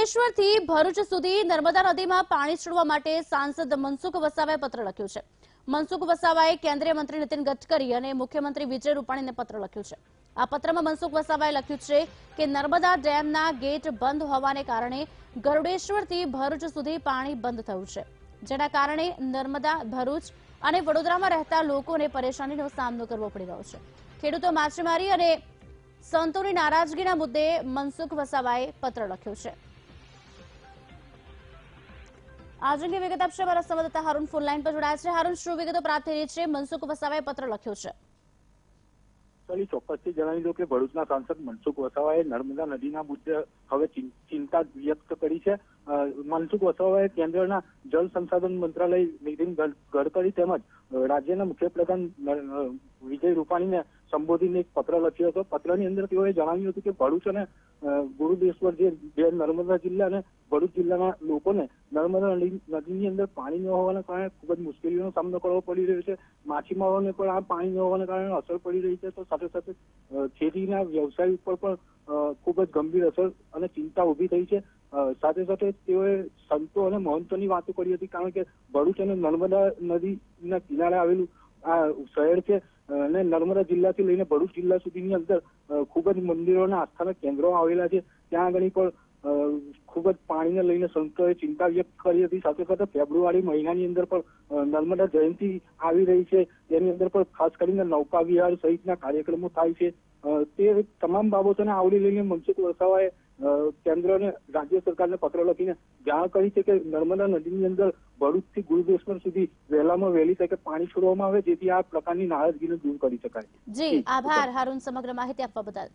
ગરુડેશ્વરથી ભરૂચ સુધી નર્મદા નદીમાં પાણી છોડવા માટે સાંસદ મનસુખ વસાવાએ પત્ર લખ્યું છે. મનસુખ વસાવાએ કેન્દ્રીય મંત્રી નીતિન ગડકરી અને મુખ્યમંત્રી વિજય રૂપાણીને પત્ર લખ્યું છે. આ પત્રમાં મનસુખ વસાવાએ લખ્યું છે કે નર્મદા ડેમના ગેટ બંધ હોવાને કારણે ગરુડેશ્વરથી ભરૂચ સુધી પાણી બંધ થયું છે. જેના કારણે નર્મદા, ભરૂચ અને વડોદરામાં રહેતા લોકોને પરેશાનીનો સામનો કરવો પડી રહ્યો છે. ખેડૂતો માછીમારી અને સંતોની નારાજગીના મુદ્દે મનસુખ વસાવાએ પત્ર લખ્યો છે. આજ વિગત આપશે અમારા સંવાદદાતા હારૂન ફોન લાઈન પર જોડાયા છે હારૂન શું વિગતો પ્રાપ્ત થઈ છે મનસુખ વસાવાએ પત્ર લખ્યો છે ખાલી ચોક્કસથી જણાવી દઉં કે ભરૂચના સાંસદ મનસુખ વસાવાએ નર્મદા નદીના મુદ્દે હવે ચિંતા વ્યક્ત કરી છે મનસુખ વસાવાએ કેન્દ્રના જળ સંસાધન મંત્રાલય નીતિન ગડકરી તેમજ રાજ્યના મુખ્યપ્રધાન પ્રધાન વિજય રૂપાણીને સંબોધીને એક પત્ર લખ્યો હતો. પત્રની અંદર તેઓએ જણાવ્યું હતું કે ભરૂચ અને ગુરુદેશ્વર જે બે નર્મદા જિલ્લા અને ભરૂચ જિલ્લાના લોકોને નર્મદા નદીની અંદર પાણી ન હોવાના કારણે ખૂબ જ મુશ્કેલીઓનો સામનો કરવો પડી રહ્યો છે. માછીમારોને પણ આ પાણી ન હોવાના કારણે અસર પડી રહી છે. તો સાથે સાથે ખેતીના વ્યવસાય ઉપર પણ ખૂબ જ ગંભીર અસર અને ચિંતા ઊભી થઈ છે. સાથે સાથે તેઓએ સંતો અને મહંતોની વાતો કરી હતી. કારણ કે ભરૂચ અને નર્મદા નદીના કિનારે આવેલું આ શહેર છે. અને નર્મદા જિલ્લાથી લઈને ભરૂચ જિલ્લા સુધીની અંદર ખૂબ જ મંદિરોના આસ્થાના કેન્દ્રો આવેલા છે. ત્યાં આગળ પણ ખૂબ જ પાણીને લઈને સંતોએ ચિંતા વ્યક્ત કરી હતી. સાથે સાથે ફેબ્રુઆરી મહિનાની અંદર પણ નર્મદા જયંતિ આવી રહી છે. તેની અંદર પણ ખાસ કરીને નૌકા વિહાર સહિતના કાર્યક્રમો થાય છે. તે તમામ બાબતોને આવરી લઈને મનસુખ વસાવાએ કેન્દ્ર અને રાજ્ય સરકારને પત્ર લખીને જાણ કરી છે કે નર્મદા નદીની અંદર ભરૂચથી ગુરુદેશ્વર સુધી વહેલામાં વહેલી તકે પાણી છોડવામાં આવે જેથી આ પ્રકારની નારાજગીને દૂર કરી શકાય. જી આભાર. હારૂન સમગ્ર માહિતી આપવા બદલ.